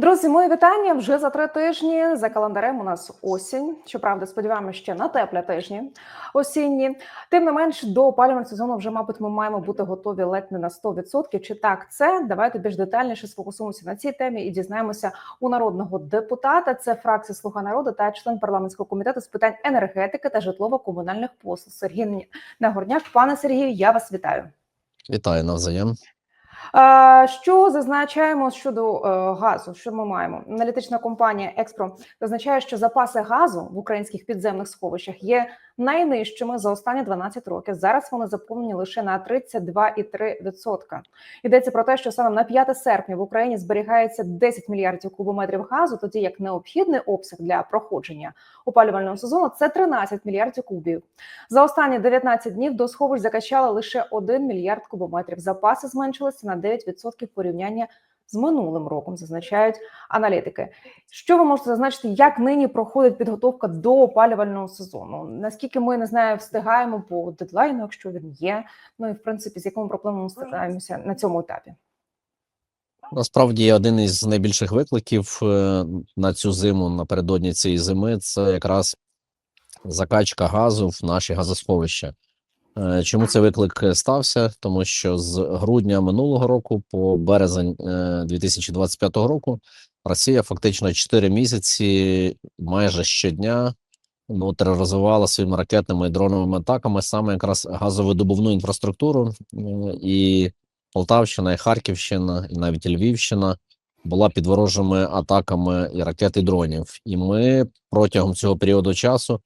Друзі, мої вітання вже за три тижні. За календарем у нас осінь. Щоправда, сподіваємося, ще на теплі тижні осінні. Тим не менш, до опалювального сезону вже, мабуть, ми маємо бути готові ледь не на 100%. Чи так це? Давайте більш детальніше сфокусуємося на цій темі і дізнаємося у народного депутата. Це фракція Слуга народу та член парламентського комітету з питань енергетики та житлово-комунальних послуг Сергій Нагорняк. Пане Сергію, я вас вітаю. Вітаю навзаєм. Що зазначаємо щодо е, газу? Що ми маємо? Аналітична компанія Експро зазначає, що запаси газу в українських підземних сховищах є найнижчими за останні 12 років. Зараз вони заповнені лише на 32,3%. Йдеться про те, що станом на 5 серпня в Україні зберігається 10 мільярдів кубометрів газу, тоді як необхідний обсяг для проходження опалювального сезону це 13 мільярдів кубів. За останні 19 днів до сховищ закачали лише 1 мільярд кубометрів. Запаси зменшилися на 9% порівняння з минулим роком, зазначають аналітики. Що ви можете зазначити, як нині проходить підготовка до опалювального сезону? Наскільки ми не знаю, встигаємо по дедлайну, якщо він є? Ну і в принципі, з якими проблемами стикаємося на цьому етапі? Насправді один із найбільших викликів е, на цю зиму напередодні цієї зими це якраз закачка газу в наші газосховища. Е, Чому цей виклик стався? Тому що з грудня минулого року по березень е, 2025 року Росія фактично 4 місяці майже щодня ну, тероризувала своїми ракетними і дроновими атаками саме якраз газовидобувну інфраструктуру е, і Полтавщина, і Харківщина, і навіть Львівщина була під ворожими атаками і ракет і дронів. І ми протягом цього періоду часу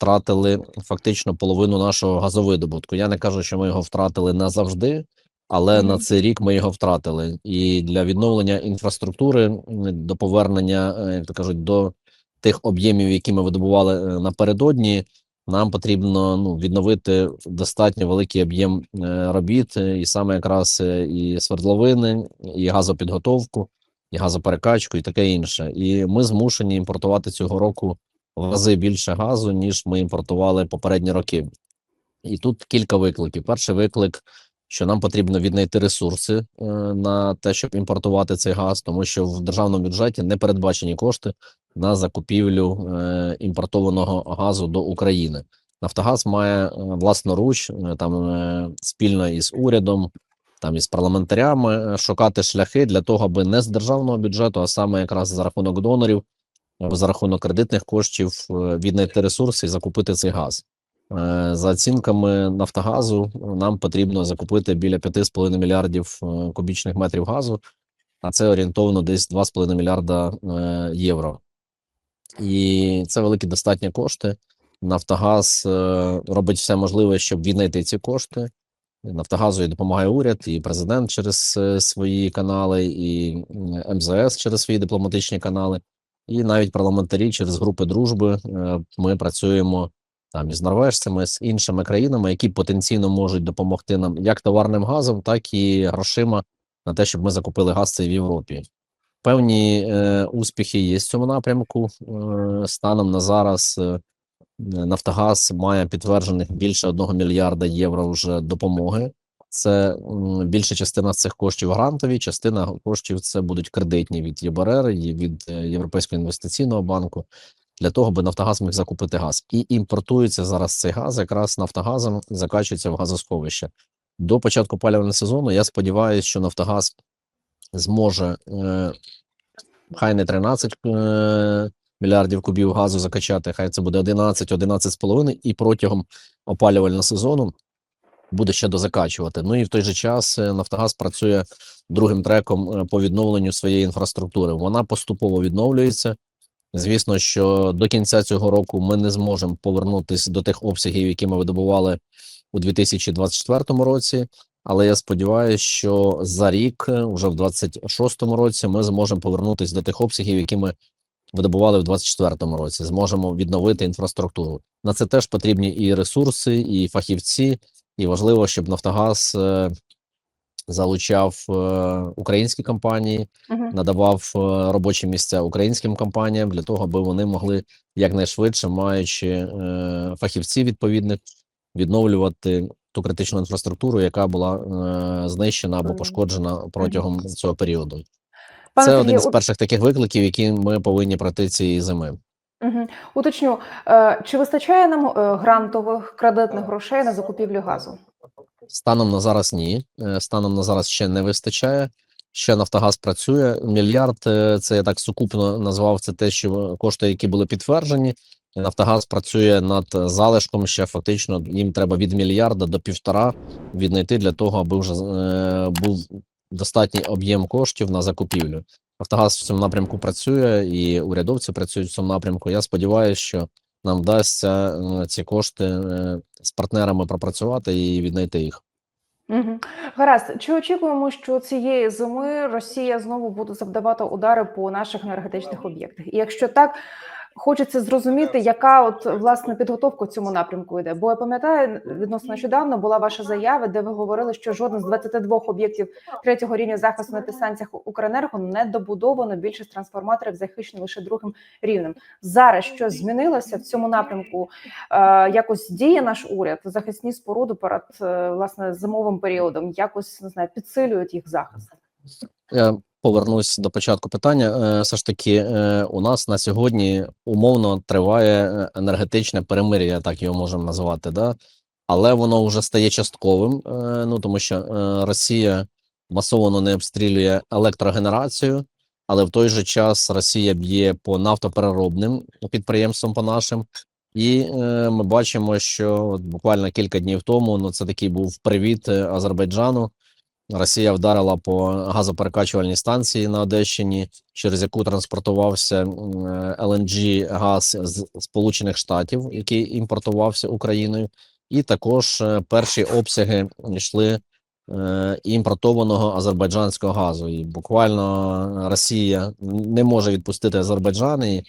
втратили фактично половину нашого газовидобутку. Я не кажу, що ми його втратили назавжди, але Мгм. на цей рік ми його втратили. І для відновлення інфраструктури до повернення, е, як то кажуть, до тих об'ємів, які ми видобували е, напередодні. Нам потрібно ну відновити достатньо великий об'єм е, робіт, і саме якраз і свердловини, і газопідготовку, і газоперекачку, і таке інше. І ми змушені імпортувати цього року в рази більше газу, ніж ми імпортували попередні роки. І тут кілька викликів. Перший виклик, що нам потрібно віднайти ресурси е, на те, щоб імпортувати цей газ, тому що в державному бюджеті не передбачені кошти на закупівлю е, імпортованого газу до України. Нафтогаз має е, власноруч там спільно із урядом, там із парламентарями шукати шляхи для того, аби не з державного бюджету, а саме якраз за рахунок донорів за рахунок кредитних коштів е, віднайти ресурси і закупити цей газ. Е, За оцінками Нафтогазу, нам потрібно закупити біля 5,5 мільярдів е, кубічних метрів газу, а це орієнтовно десь 2,5 мільярда євро. І це великі достатні кошти. Нафтогаз робить все можливе, щоб віднайти ці кошти. Нафтогазу і допомагає уряд, і президент через свої канали, і МЗС через свої дипломатичні канали, і навіть парламентарі через групи дружби. Е, Ми працюємо там із норвежцями, з іншими країнами, які потенційно можуть допомогти нам як товарним газом, так і грошима на те, щоб ми закупили газ цей в Європі. Певні е, успіхи є в цьому напрямку. Е, станом на зараз е, Нафтогаз має підтверджених більше 1 мільярда євро вже допомоги. Це більша частина цих коштів грантові, частина коштів це будуть кредитні від ЄБРР від е, Європейського інвестиційного банку для того, аби Нафтогаз міг закупити газ. І імпортується зараз цей газ якраз Нафтогазом закачується в газосховище. До початку опалювального сезону я сподіваюся, що Нафтогаз зможе е, хай не 13 е, мільярдів кубів газу закачати, хай це буде 11, 11,5 і протягом опалювального сезону буде ще дозакачувати. Ну і в той же час е, Нафтогаз працює другим треком е, по відновленню своєї інфраструктури. Вона поступово відновлюється. Звісно, що до кінця цього року ми не зможемо повернутися до тих обсягів, які ми видобували у 2024 році. Але я сподіваюся, що за рік, е, вже в 26-му році, ми зможемо повернутися до тих обсягів, які ми видобували в 24-му році. Зможемо відновити інфраструктуру. На це теж потрібні і ресурси, і фахівці. І важливо, щоб Нафтогаз е, залучав е, українські компанії, Мгм. надавав е, робочі місця українським компаніям для того, аби вони могли якнайшвидше, маючи фахівців відповідних, відновлювати ту критичну інфраструктуру, яка була знищена або пошкоджена протягом цього періоду. Це один з перших таких викликів, які ми повинні пройти цієї зими. Мгм. Уточню, е, чи вистачає нам е, грантових кредитних грошей на закупівлю газу? Станом на зараз ні. Е, Станом на зараз ще не вистачає. Ще Нафтогаз працює. Мільярд це я так сукупно назвав це те, що кошти, які були підтверджені. І Нафтогаз працює над залишком. Ще фактично їм треба від мільярда до півтора віднайти для того, аби вже е, був достатній об'єм коштів на закупівлю. Нафтогаз в цьому напрямку працює, і урядовці працюють в цьому напрямку. Я сподіваюся, що нам вдасться е, ці кошти е, з партнерами пропрацювати і віднайти їх. Угу. Гаразд, чи очікуємо, що цієї зими Росія знову буде завдавати удари по наших енергетичних об'єктах? І якщо так, хочеться зрозуміти, яка от власне підготовка в цьому напрямку йде. Бо я пам'ятаю, відносно нещодавно була ваша заява, де ви говорили, що жоден з 22 об'єктів третього рівня захисту на підстанціях Укренерго не добудовано більшість трансформаторів захищені лише другим рівнем. Зараз що змінилося в цьому напрямку? Е, якось діє наш уряд, захисні споруди перед е, власне зимовим періодом, якось не знаю, підсилюють їх захист. Повернусь до початку питання. Е, Все ж таки, е, у нас на сьогодні умовно триває е, енергетичне перемир'я, так його можемо назвати, да? але воно вже стає частковим. Ну тому що Росія масово не обстрілює електрогенерацію, але в той же час Росія б'є по нафтопереробним підприємствам по нашим. І ми бачимо, що буквально кілька днів тому ну це такий був привіт Азербайджану. Росія вдарила по газоперекачувальній станції на Одещині, через яку транспортувався LNG газ з Сполучених Штатів, який імпортувався Україною, і також е, перші обсяги йшли е, імпортованого азербайджанського газу. І буквально Росія не може відпустити Азербайджан і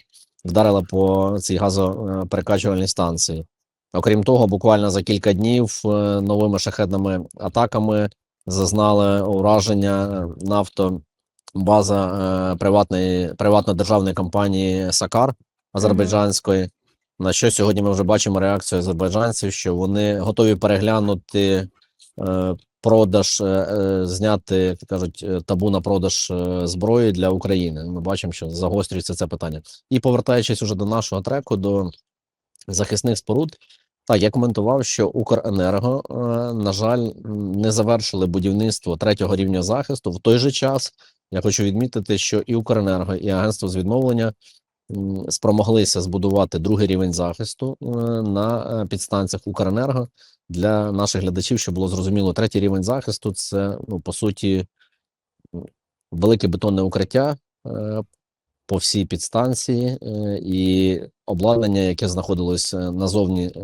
вдарила по цій газоперекачувальній станції. Окрім того, буквально за кілька днів е, новими шахетними атаками зазнали ураження нафтобаза е, приватної приватно-державної компанії Сакар азербайджанської. На що сьогодні ми вже бачимо реакцію азербайджанців, що вони готові переглянути е, продаж, е, е, зняти, як кажуть, е, табу на продаж е, зброї для України. Ми бачимо, що загострюється це питання. І повертаючись уже до нашого треку, до захисних споруд. Так, я коментував, що Укренерго, е, на жаль, не завершили будівництво третього рівня захисту. В той же час я хочу відмітити, що і Укренерго, і Агентство з відновлення спромоглися збудувати другий рівень захисту е, на е, підстанціях Укренерго для наших глядачів, щоб було зрозуміло, третій рівень захисту це ну по суті велике бетонне укриття. По всій підстанції е, і обладнання, яке знаходилось е, назовні е,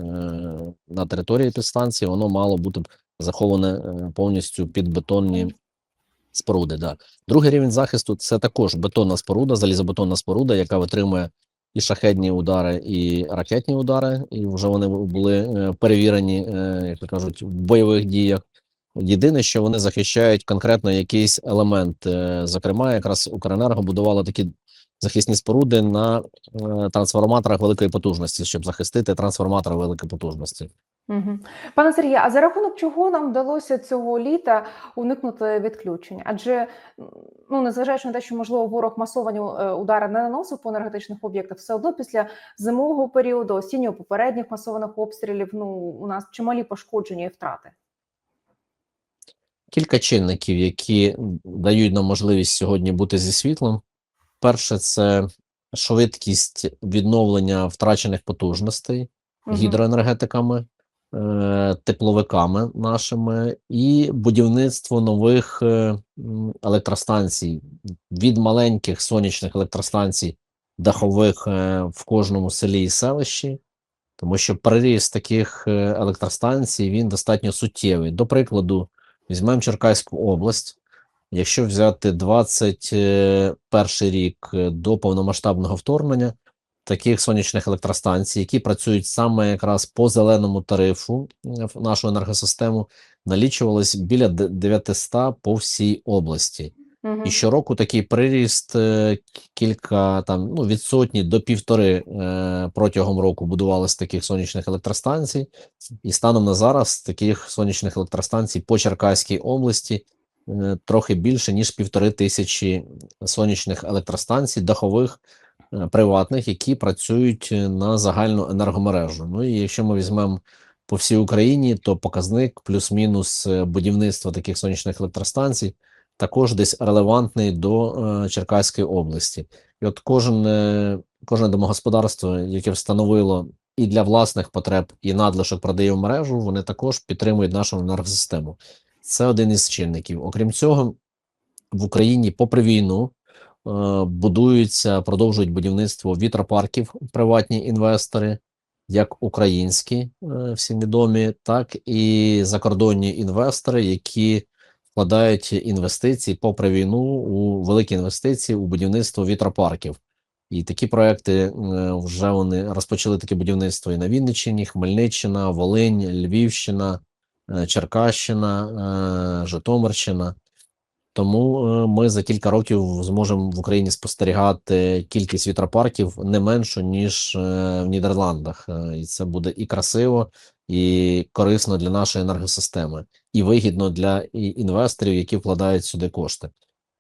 на території підстанції, воно мало бути заховане повністю під бетонні споруди. Да. Другий рівень захисту це також бетонна споруда, залізобетонна споруда, яка витримує і шахетні удари, і ракетні удари, і вже вони були перевірені, як то кажуть, в бойових діях. Єдине, що вони захищають конкретно якийсь елемент. Зокрема, якраз Укренерго будувало такі захисні споруди на е, трансформаторах великої потужності, щоб захистити трансформатори великої потужності. Угу. Пане Сергію, а за рахунок чого нам вдалося цього літа уникнути відключень? Адже ну незважаючи на те, що можливо ворог масовані е, удари не наносив по енергетичних об'єктах, все одно після зимового періоду, осіннього попередніх масованих обстрілів, ну у нас чималі пошкодження і втрати. Кілька чинників, які дають нам можливість сьогодні бути зі світлом. Перше, це швидкість відновлення втрачених потужностей Мгм. гідроенергетиками, е, тепловиками нашими і будівництво нових е, електростанцій від маленьких сонячних електростанцій дахових е, в кожному селі і селищі, тому що приріст таких е, електростанцій він достатньо суттєвий. До прикладу, візьмемо Черкаську область. Якщо взяти 21 рік е, до повномасштабного вторгнення, таких сонячних електростанцій, які працюють саме якраз по зеленому тарифу в нашу енергосистему, налічувалось біля де- 900 по всій області. Мгм. І щороку такий приріст е, кілька там ну від сотні до півтори е, протягом року будувалось таких сонячних електростанцій, і станом на зараз таких сонячних електростанцій по Черкаській області трохи більше ніж півтори тисячі сонячних електростанцій дахових е, приватних, які працюють е, на загальну енергомережу. Ну і якщо ми візьмемо по всій Україні, то показник плюс-мінус е, будівництва таких сонячних електростанцій також десь релевантний до е, Черкаської області. І от кожен, е, кожне домогосподарство, яке встановило і для власних потреб, і надлишок продає в мережу, вони також підтримують нашу енергосистему. Це один із чинників. Окрім цього, в Україні, попри війну, е, будуються, продовжують будівництво вітропарків приватні інвестори, як українські, е, всім відомі, так і закордонні інвестори, які вкладають інвестиції попри війну у великі інвестиції у будівництво вітропарків. І такі проекти е, вже вони розпочали таке будівництво і на Вінниччині, Хмельниччина, Волинь, Львівщина, Черкащина, е, Житомирщина. Тому е, ми за кілька років зможемо в Україні спостерігати кількість вітропарків не меншу, ніж е, в Нідерландах. Е, І це буде і красиво, і корисно для нашої енергосистеми, і вигідно для інвесторів, які вкладають сюди кошти.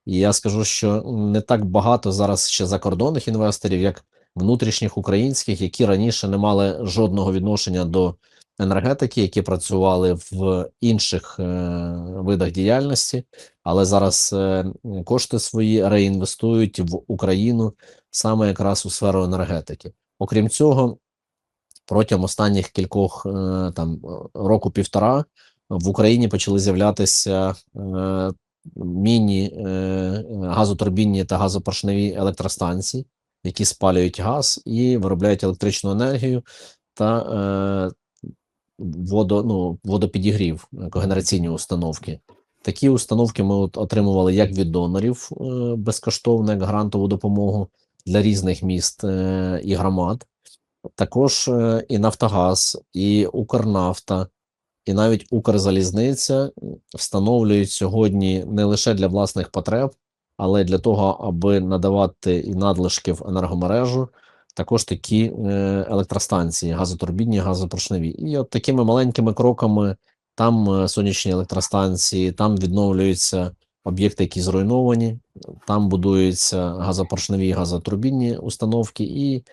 І я скажу, що не так багато зараз ще закордонних інвесторів, як внутрішніх українських, які раніше не мали жодного відношення до енергетики, які працювали в інших е, видах діяльності, але зараз е, кошти свої реінвестують в Україну саме якраз у сферу енергетики. Окрім цього, протягом останніх кількох е, там року півтора в Україні почали з'являтися е, міні е, газотурбінні та газопоршневі електростанції, які спалюють газ і виробляють електричну енергію та е, водо, ну, водопідігрів, е, когенераційні установки. Такі установки ми от отримували як від донорів е, безкоштовно, як грантову допомогу для різних міст е, і громад. Також і Нафтогаз, і Укрнафта, і навіть Укрзалізниця встановлюють сьогодні не лише для власних потреб, але для того, аби надавати і надлишки в енергомережу, також такі е, електростанції, газотурбінні, газопоршневі. І от такими маленькими кроками там е, сонячні електростанції, там відновлюються об'єкти, які зруйновані, там будуються газопоршневі, газотурбінні установки, і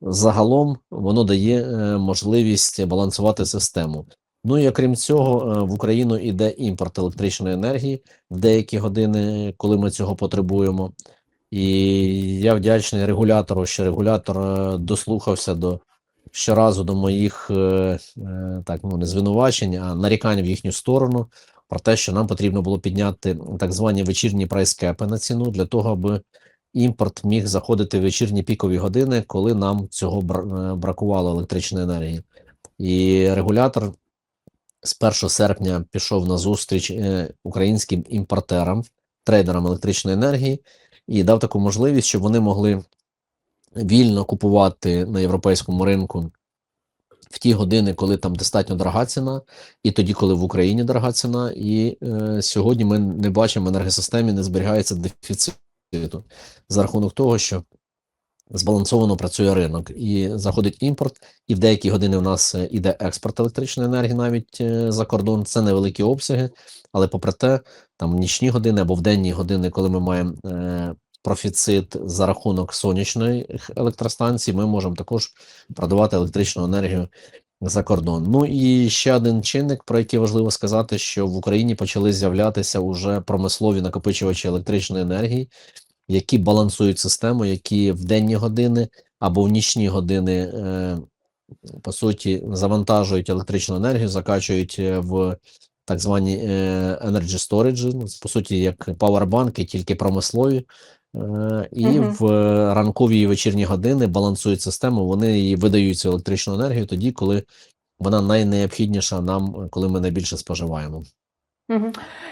загалом воно дає е, можливість балансувати систему. Ну і окрім цього, в Україну йде імпорт електричної енергії в деякі години, коли ми цього потребуємо. І я вдячний регулятору, що регулятор е, дослухався до щоразу до моїх е, е, так ну не звинувачень, а нарікань в їхню сторону про те, що нам потрібно було підняти так звані вечірні прайскепи на ціну для того, аби імпорт міг заходити в вечірні пікові години, коли нам цього бракувало електричної енергії. І регулятор з 1 серпня пішов на зустріч українським імпортерам, трейдерам електричної енергії і дав таку можливість, щоб вони могли вільно купувати на європейському ринку в ті години, коли там достатньо дорога ціна, і тоді, коли в Україні дорога ціна. І е, сьогодні ми не бачимо в енергосистемі, не зберігається дефіциту за рахунок того, що збалансовано працює ринок і заходить імпорт, і в деякі години у нас е, іде експорт електричної енергії навіть е, за кордон. Це невеликі обсяги, але попри те, там в нічні години або в денні години, коли ми маємо е, профіцит за рахунок сонячної електростанції, ми можемо також продавати електричну енергію за кордон. Ну і ще один чинник, про який важливо сказати, що в Україні почали з'являтися уже промислові накопичувачі електричної енергії, які балансують систему, які в денні години або в нічні години, е, по суті, завантажують електричну енергію, закачують е, в так звані е, energy storage, ну, по суті, як пауербанки, тільки промислові. Е, І угу. в ранкові і вечірні години балансують систему, вони її видають цю електричну енергію тоді, коли вона найнеобхідніша нам, коли ми найбільше споживаємо.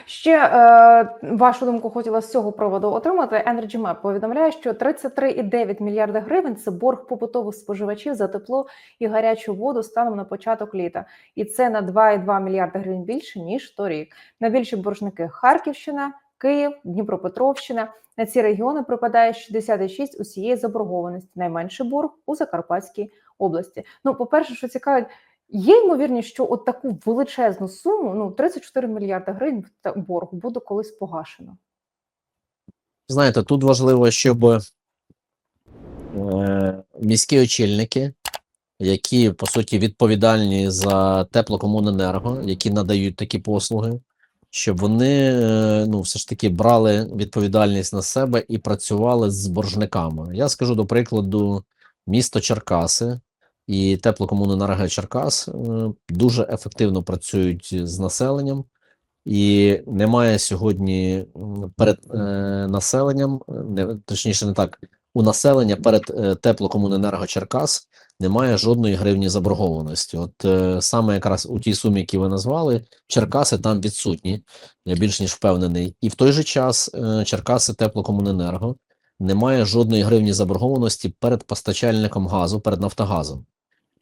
Ще е, вашу думку хотіла з цього приводу отримати. Energy Map повідомляє, що 33,9 мільярда гривень це борг побутових споживачів за тепло і гарячу воду станом на початок літа, і це на 2,2 мільярда гривень більше ніж торік. Найбільші боржники Харківщина, Київ, Дніпропетровщина. На ці регіони припадає 66 усієї заборгованості. Найменший борг у Закарпатській області. Ну, по перше, що цікавить. Є ймовірність, що от таку величезну суму, ну 34 мільярди гривень боргу, буде колись погашено. Знаєте, тут важливо, щоб е, міські очільники, які по суті відповідальні за теплокомуненерго, які надають такі послуги, щоб вони е, ну, все ж таки брали відповідальність на себе і працювали з боржниками. Я скажу до прикладу, місто Черкаси і теплокомуненерго Черкас е, дуже ефективно працюють з населенням. І немає сьогодні перед е, населенням, е, не, точніше, не так, у населення перед е, теплокомуненерго Черкас немає жодної гривні заборгованості. От е, саме якраз у тій сумі, які ви назвали, Черкаси там відсутні, я більш ніж впевнений. І в той же час е, Черкаси теплокомуненерго немає жодної гривні заборгованості перед постачальником газу, перед Нафтогазом.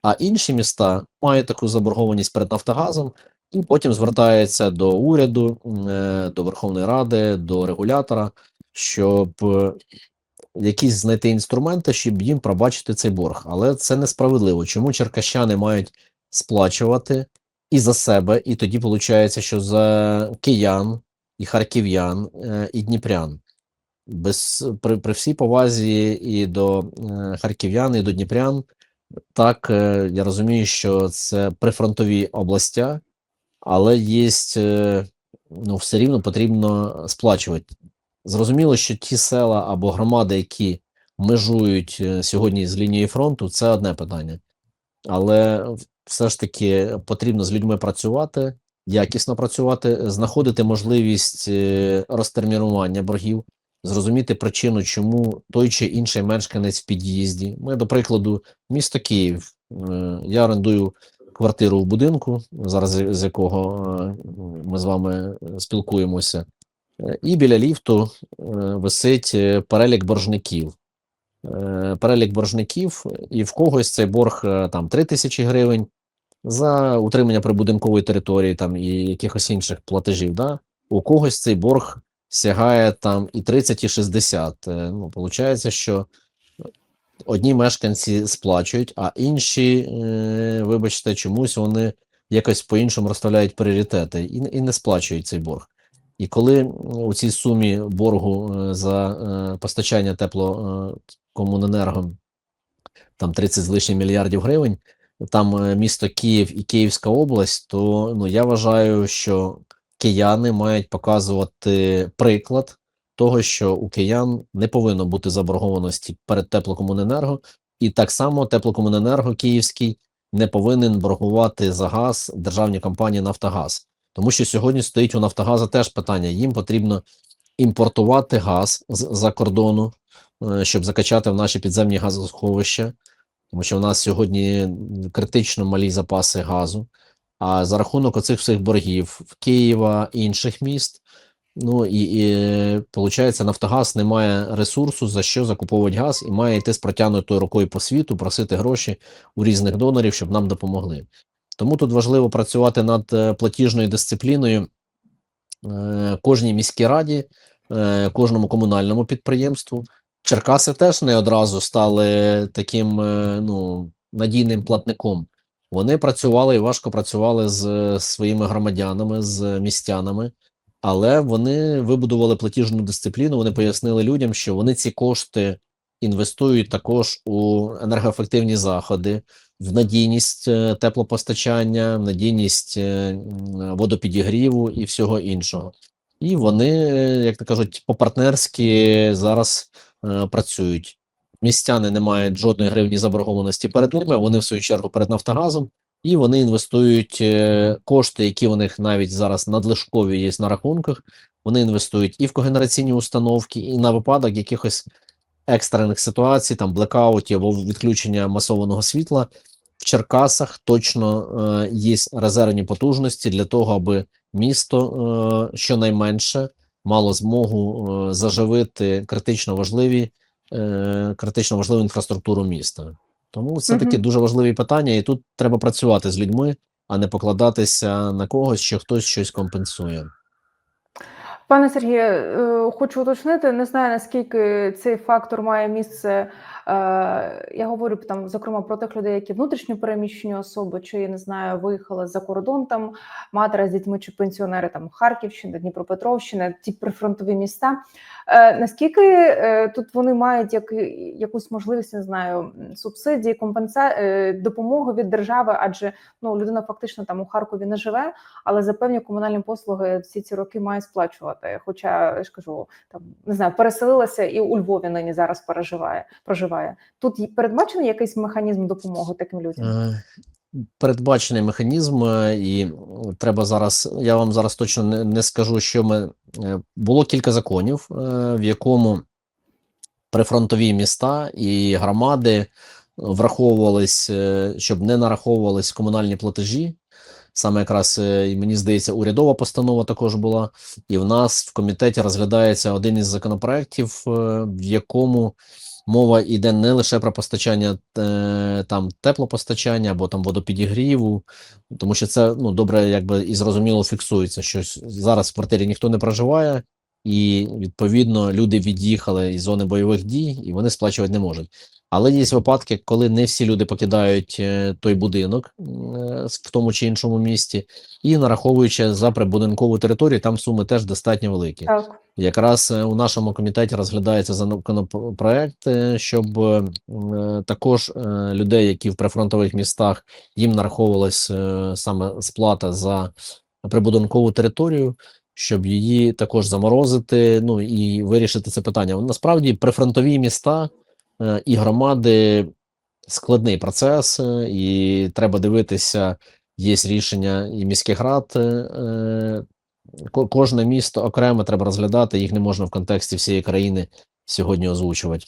А інші міста мають таку заборгованість перед Нафтогазом, і потім звертається до уряду, е, до Верховної Ради, до регулятора, щоб е, якісь знайти інструменти, щоб їм пробачити цей борг. Але це несправедливо. Чому черкащани мають сплачувати і за себе, і тоді виходить, що за киян, і харків'ян, е, і дніпрян. Без при, при всій повазі і до харків'ян, і до дніпрян, так е, я розумію, що це прифронтові областя, але є, ну, все рівно потрібно сплачувати. Зрозуміло, що ті села або громади, які межують е, сьогодні з лінією фронту, це одне питання. Але все ж таки потрібно з людьми працювати, якісно працювати, знаходити можливість е, розтермінування боргів, зрозуміти причину, чому той чи інший мешканець в під'їзді. Ми, до прикладу, місто Київ. Е, Я орендую квартиру в будинку, зараз з якого е, ми з вами спілкуємося. Е, І біля ліфту висить перелік боржників. Перелік боржників, і в когось цей борг там 3 тисячі гривень за утримання прибудинкової території там і якихось інших платежів. Да? У когось цей борг сягає там і 30, і 60. Е, Ну, виходить, що одні мешканці сплачують, а інші, е, вибачте, чомусь вони якось по-іншому розставляють пріоритети і, і не сплачують цей борг. І коли у цій сумі боргу е, за постачання теплокомуненерго там 30 з лишнім мільярдів гривень, там місто Київ і Київська область, то ну я вважаю, що кияни мають показувати приклад того, що у киян не повинно бути заборгованості перед теплокомуненерго, і так само теплокомуненерго Київський не повинен боргувати за газ державній компанії Нафтогаз. Тому що сьогодні стоїть у Нафтогаза теж питання: їм потрібно імпортувати газ з-за кордону, е, щоб закачати в наші підземні газосховища, тому що в нас сьогодні критично малі запаси газу. А за рахунок оцих всіх боргів Києва інших міст, ну і, і виходить, Нафтогаз не має ресурсу за що закуповувати газ, і має йти з протягнутою рукою по світу, просити гроші у різних донорів, щоб нам допомогли. Тому тут важливо працювати над е, платіжною дисципліною е, кожній міській раді, е, кожному комунальному підприємству. Черкаси теж не одразу стали таким ну, надійним платником. Вони працювали і важко працювали з е, своїми громадянами, з містянами, але вони вибудували платіжну дисципліну. Вони пояснили людям, що вони ці кошти інвестують також у енергоефективні заходи, в надійність е, теплопостачання, в надійність е, водопідігріву і всього іншого. І вони, як то кажуть, по-партнерськи зараз е, працюють. Містяни не мають жодної гривні заборгованості перед ними. Вони в свою чергу перед Нафтогазом, і вони інвестують е, кошти, які у них навіть зараз надлишкові є на рахунках. Вони інвестують і в когенераційні установки, і на випадок якихось екстрених ситуацій, там блекаутів або відключення масованого світла. В Черкасах точно е, є резервні потужності для того, аби місто е, щонайменше мало змогу заживити критично важливі е, критично важливу інфраструктуру міста. Тому це такі дуже важливі питання, і тут треба працювати з людьми, а не покладатися на когось, що хтось щось компенсує. Пане Сергію, е, хочу уточнити, не знаю наскільки цей фактор має місце я говорю там, зокрема, про тих людей, які внутрішньо переміщені особи, чи я не знаю, виїхали за кордон там матері з дітьми чи пенсіонери там Харківщини, Дніпропетровщини, ті прифронтові міста. Е, наскільки е, тут вони мають як, якусь можливість, не знаю, субсидії, компенса... е, допомоги від держави, адже ну людина фактично там у Харкові не живе, але за певні комунальні послуги всі ці роки має сплачувати. Хоча я ж кажу, там не знаю, переселилася і у Львові нині зараз переживає, проживає. Тут передбачений якийсь механізм допомоги таким людям. Е, Передбачений механізм, е, і треба зараз. Я вам зараз точно не, не скажу, що ми е, було кілька законів, в якому прифронтові міста і громади враховувались, щоб не нараховувались комунальні платежі. Саме якраз і мені здається, урядова постанова також була. І в нас в комітеті розглядається один із законопроєктів, в якому мова йде не лише про постачання е, там теплопостачання або там водопідігріву, тому що це ну добре, якби і зрозуміло фіксується, що зараз в квартирі ніхто не проживає, і відповідно люди від'їхали із зони бойових дій, і вони сплачувати не можуть. Але є випадки, коли не всі люди покидають е, той будинок е, в тому чи іншому місті, і нараховуючи за прибудинкову територію, там суми теж достатньо великі. Так. Якраз е, у нашому комітеті розглядається законопроект, щоб також людей, які в прифронтових містах їм нараховувалась саме сплата за прибудинкову територію, щоб її також заморозити, ну і вирішити це питання. Насправді, прифронтові міста і громади складний процес, е, і треба дивитися. Є рішення і міських рад. е, е, ко- Кожне місто окремо треба розглядати, їх не можна в контексті всієї країни сьогодні озвучувати.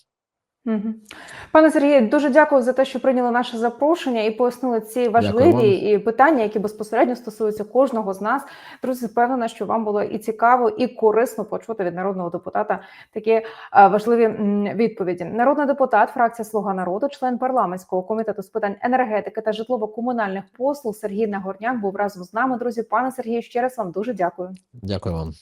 Пане Сергію, дуже дякую за те, що прийняли наше запрошення і пояснили ці важливі і питання, які безпосередньо стосуються кожного з нас. Друзі, впевнена, що вам було і цікаво, і корисно почути від народного депутата такі е, важливі відповіді. Народний депутат, фракція Слуга народу, член парламентського комітету з питань енергетики та житлово-комунальних послуг Сергій Нагорняк був разом з нами. Друзі, пане Сергію, ще раз вам дуже дякую. Дякую вам.